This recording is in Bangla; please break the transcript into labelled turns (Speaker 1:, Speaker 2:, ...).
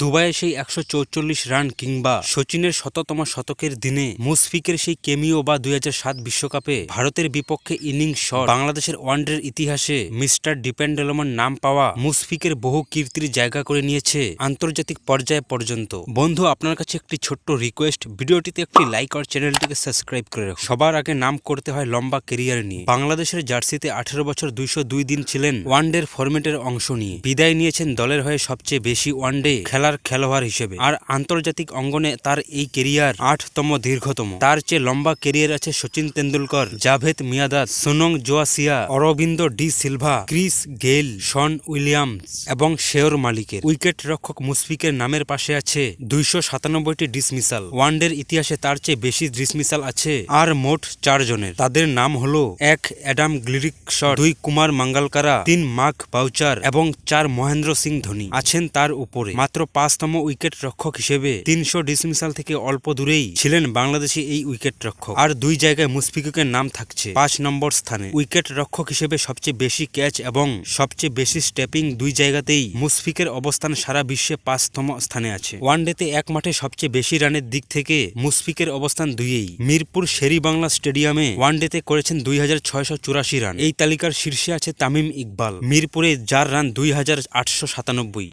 Speaker 1: দুবাইয়ে সেই একশো রান কিংবা সচিনের শততম শতকের দিনে মুশফিকের সেই কেমিও বা দুই বিশ্বকাপে ভারতের বিপক্ষে ইনিংস শট, বাংলাদেশের ওয়ানডের ইতিহাসে মিস্টার ডিপেন্ডেলমান নাম পাওয়া মুশফিকের বহু কীর্তির জায়গা করে নিয়েছে আন্তর্জাতিক পর্যায়ে পর্যন্ত। বন্ধু, আপনার কাছে একটি ছোট্ট রিকোয়েস্ট ভিডিওটিতে একটি লাইক আর চ্যানেলটিকে সাবস্ক্রাইব করে রাখুন। সবার আগে নাম করতে হয় লম্বা কেরিয়ার নিয়ে। বাংলাদেশের জার্সিতে আঠেরো বছর দুইশো দুই দিন ছিলেন ওয়ানডের ফরম্যাটের অংশ নিয়ে। বিদায় নিয়েছেন দলের হয়ে সবচেয়ে বেশি ওয়ানডে খেলার খেলোয়াড় হিসেবে। আর আন্তর্জাতিক অঙ্গনে তার এই কেরিয়ার আটতম, দীর্ঘতম। তার চেয়ে লম্বা কেরিয়ার আছে সচিন তেন্ডুলকর, জাভেদ মিয়াদাদ সোনং জোয়াসিয়া, Aravinda de Silva, Chris Gayle, Sean Williams এবং শেয়র মালিকের। উইকেট রক্ষক মুশফিকের নামের পাশে আছে দুইশো সাতানব্বইটি ডিসমিসাল। ওয়ানডের ইতিহাসে তার চেয়ে বেশি ডিসমিসাল আছে আর মোট চারজনের। তাদের নাম হলো এক অ্যাডাম গ্লিরিক শট দুই কুমার মাঙ্গালকারা, তিন মার্ক বাউচার এবং চার মহেন্দ্র সিং ধোনি। আছেন তার উপরে। মাত্র পাঁচতম উইকেট রক্ষক হিসেবে তিনশো ডিসমিসাল থেকে অল্প দূরেই ছিলেন বাংলাদেশি এই উইকেট রক্ষক। আর দুই জায়গায় মুশফিকুকের নাম থাকছে পাঁচ নম্বর স্থানে। উইকেট রক্ষক হিসেবে সবচেয়ে বেশি ক্যাচ এবং সবচেয়ে বেশি স্টেপিং দুই জায়গাতেই মুশফিকের অবস্থান সারা বিশ্বে পাঁচতম স্থানে আছে। ওয়ানডেতে এক মাঠে সবচেয়ে বেশি রানের দিক থেকে মুশফিকের অবস্থান দুইয়েই। মিরপুর শেরি বাংলা স্টেডিয়ামে ওয়ানডেতে করেছেন দুই হাজার ছয়শো চুরাশি রান। এই তালিকার শীর্ষে আছে তামিম ইকবাল। মিরপুরে যার রান দুই হাজার আটশো সাতানব্বই।